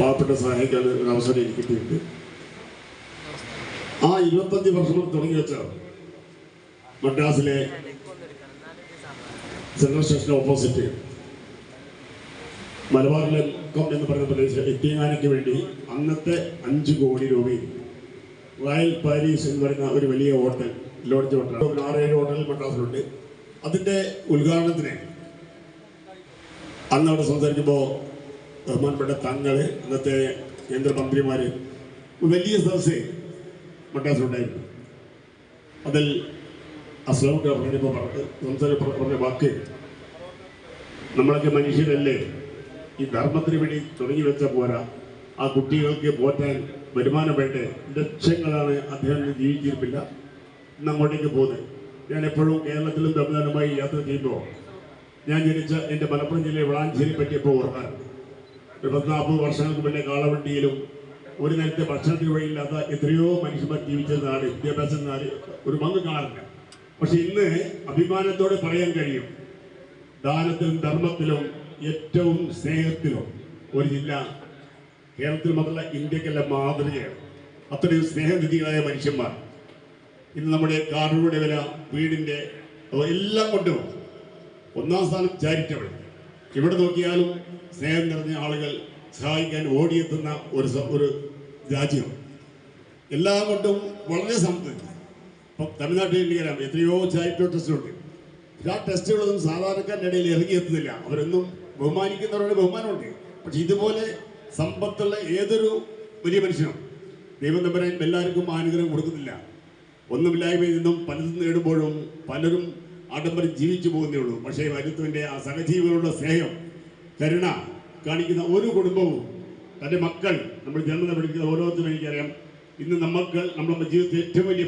പാവപ്പെട്ട സഹായിക്കാൻ ഒരു അവസരം എനിക്ക് കിട്ടിയിട്ടുണ്ട് ആ ഇരുപത്തഞ്ച് വർഷം തുടങ്ങി വെച്ച മദ്രാസിലെ സെൻട്രൽ സ്റ്റേഷൻ ഓപ്പോസിറ്റ് മലബാറിലെ കൊം എന്ന് പറയുന്ന പ്രദേശം എത്തിയാനയ്ക്ക് വേണ്ടി അന്നത്തെ അഞ്ച് കോടി രൂപയിൽ റോയൽ പാരീസ് എന്ന് പറയുന്ന ഒരു വലിയ ഹോട്ടൽ ലോഡ്ജ് ഹോട്ടൽ ഒരു ആറേഴ് ഹോട്ടൽ മദ്രാസിലുണ്ട്. അതിന്റെ ഉദ്ഘാടനത്തിന് അന്ന് അവിടെ സംസാരിക്കുമ്പോൾ ബഹുമാനപ്പെട്ട തങ്ങൾ ഇന്നത്തെ കേന്ദ്രമന്ത്രിമാര് വലിയ സദസ്സ് മദ്രാസിലുണ്ടായിരുന്നു. അതിൽ അസ്ലാം പറഞ്ഞപ്പോൾ പറഞ്ഞ പറഞ്ഞ വാക്ക് നമ്മളൊക്കെ മനുഷ്യരല്ലേ ഈ ധർമ്മത്തിന് വേണ്ടി തുടങ്ങി വെച്ച പോരാ. ആ കുട്ടികൾക്ക് പോറ്റാൻ വരുമാനം വേണ്ടേ? ലക്ഷങ്ങളാണ് അദ്ദേഹം ജീവിച്ചിരിപ്പില്ല ഇന്ന് അങ്ങോട്ടേക്ക് പോകുന്നത് ഞാൻ എപ്പോഴും കേരളത്തിലും തമിഴ്നാടുമായി യാത്ര ചെയ്യുമ്പോൾ ഞാൻ ജനിച്ച എന്റെ മലപ്പുറം ജില്ലയിലെ വളാഞ്ചേരി പറ്റിയപ്പോൾ ഓർക്കാറുണ്ട്. ഒരു പത്ത് നാൽപ്പത് വർഷങ്ങൾക്ക് മുന്നേ കാളവണ്ടിയിലും ഒരു നേരത്തെ ഭക്ഷണത്തിന് വഴിയില്ലാത്ത എത്രയോ മനുഷ്യന്മാർ ജീവിച്ചതാണ് വിദ്യാഭ്യാസം ഒരു പങ്ക് കാണാറില്ല പക്ഷെ ഇന്ന് അഭിമാനത്തോടെ പറയാൻ കഴിയും ദാനത്തിലും ധർമ്മത്തിലും ഏറ്റവും സ്നേഹത്തിലും ഒരു ജില്ല കേരളത്തിൽ മാത്രമല്ല ഇന്ത്യക്കല്ല മാതൃകയാണ്. അത്രയും സ്നേഹനിധികളായ മനുഷ്യന്മാർ. ഇന്ന് നമ്മുടെ കാറുകളുടെ വില അപ്പൊ എല്ലാം കൊണ്ടും ഒന്നാം സ്ഥാനം ചാരിറ്റബിൾ. ഇവിടെ നോക്കിയാലും സ്നേഹം നിറഞ്ഞ ആളുകൾ സഹായിക്കാൻ ഓടിയെത്തുന്ന ഒരു ഒരു രാജ്യം എല്ലാം കൊണ്ടും വളരെ സമൃദ്ധി. ഇപ്പം തമിഴ്നാട്ടിൽ എനിക്കറിയാം എത്രയോ ചാരിറ്റബിൾ ടെസ്റ്റുണ്ട് ആ ടെസ്റ്റുകളൊന്നും സാധാരണക്കാരുടെ ഇടയിൽ ഇറങ്ങിയെത്തുന്നില്ല അവരൊന്നും ബഹുമാനിക്കുന്നവരുടെ ബഹുമാനമുണ്ട്. പക്ഷെ ഇതുപോലെ സമ്പത്തുള്ള ഏതൊരു വലിയ മനുഷ്യനും ദൈവം തമ്പരാൻ എല്ലാവർക്കും അനുഗ്രഹം കൊടുക്കുന്നില്ല. ഒന്നുമില്ലായ്മയിൽ നിന്നും പലതും നേടുമ്പോഴും പലരും ആഡംബരം ജീവിച്ചു പോകുന്നേ ഉള്ളൂ. പക്ഷേ വരുത്തുവിന്റെ ആ സഹജീവികളുടെ സ്നേഹം കരുണ കാണിക്കുന്ന ഒരു കുടുംബവും തന്റെ മക്കൾ നമ്മൾ ജന്മം വിളിക്കുന്ന ഓരോരുത്തരും എനിക്കറിയാം. ഇന്ന് നമുക്ക് നമ്മുടെ ജീവിതത്തിൽ ഏറ്റവും വലിയ